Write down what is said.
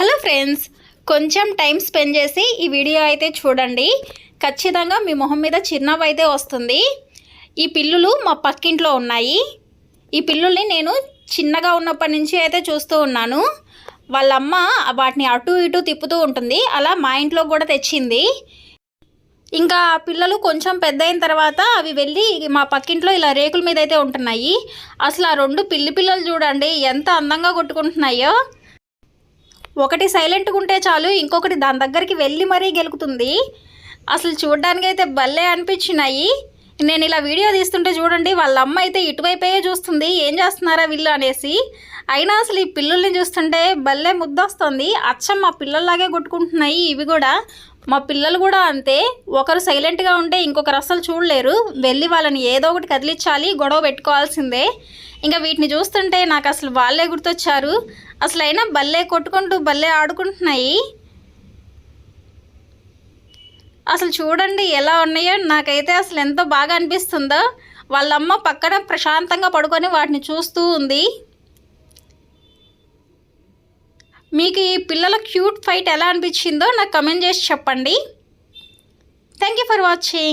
Hello friends కొంచెం time spend చేసి ఈ వీడియో అయితే చూడండి. ఖచ్చితంగా మీ మొహం మీద చిరునవ్వు అయితే వస్తుంది. ఈ పిల్లులు మా పక్కింట్లో ఉన్నాయి. ఈ పిల్లుల్ని నేను చిన్నగా ఉన్నప్పటి నుంచి అయితే చూస్తూ ఉన్నాను. వాళ్ళమ్మ వాటిని అటు ఇటు తిప్పుతూ ఉంటుంది. అలా మా ఇంట్లో కూడా తెచ్చింది. ఇంకా ఆ పిల్లలు కొంచెం పెద్ద అయిన తర్వాత అవి వెళ్ళి మా పక్కింట్లో ఇలా రేకుల మీద అయితే ఉంటున్నాయి. అసలు ఆ రెండు పిల్లి పిల్లలు చూడండి ఎంత అందంగా కొట్టుకుంటున్నాయో. ఒకటి సైలెంట్గా ఉంటే చాలు ఇంకొకటి దాని దగ్గరికి వెళ్ళి మరీ గెలుకుతుంది. అసలు చూడడానికి అయితే భలే అనిపించినాయి. నేను ఇలా వీడియో తీస్తుంటే చూడండి వాళ్ళ అమ్మ అయితే ఇటువైపే చూస్తుంది ఏం చేస్తున్నారా వీళ్ళు అనేసి. అయినా అసలు ఈ పిల్లుల్ని చూస్తుంటే భలే ముద్దొస్తుంది. అచ్చం మా పిల్లల్లాగే కొట్టుకుంటున్నాయి ఇవి కూడా. మా పిల్లలు కూడా అంతే. ఒకరు సైలెంట్గా ఉంటే ఇంకొకరు అస్సలు చూడలేరు. వెళ్ళి వాళ్ళని ఏదో ఒకటి కదిలించాలి గొడవ పెట్టుకోవాల్సిందే. ఇంకా వీటిని చూస్తుంటే నాకు అసలు వాళ్ళే గుర్తొచ్చారు. అసలు అయినా భలే కొట్టుకుంటూ బల్లే ఆడుకుంటున్నాయి. అసలు చూడండి ఎలా ఉన్నాయో నాకైతే అసలు ఎంతో బాగా అనిపిస్తుందో. వాళ్ళమ్మ పక్కన ప్రశాంతంగా పడుకొని వాటిని చూస్తూ ఉంది. మీకు ఈ పిల్లల క్యూట్ ఫైట్ ఎలా అనిపించిందో నాకు కమెంట్ చేసి చెప్పండి. Thank you for watching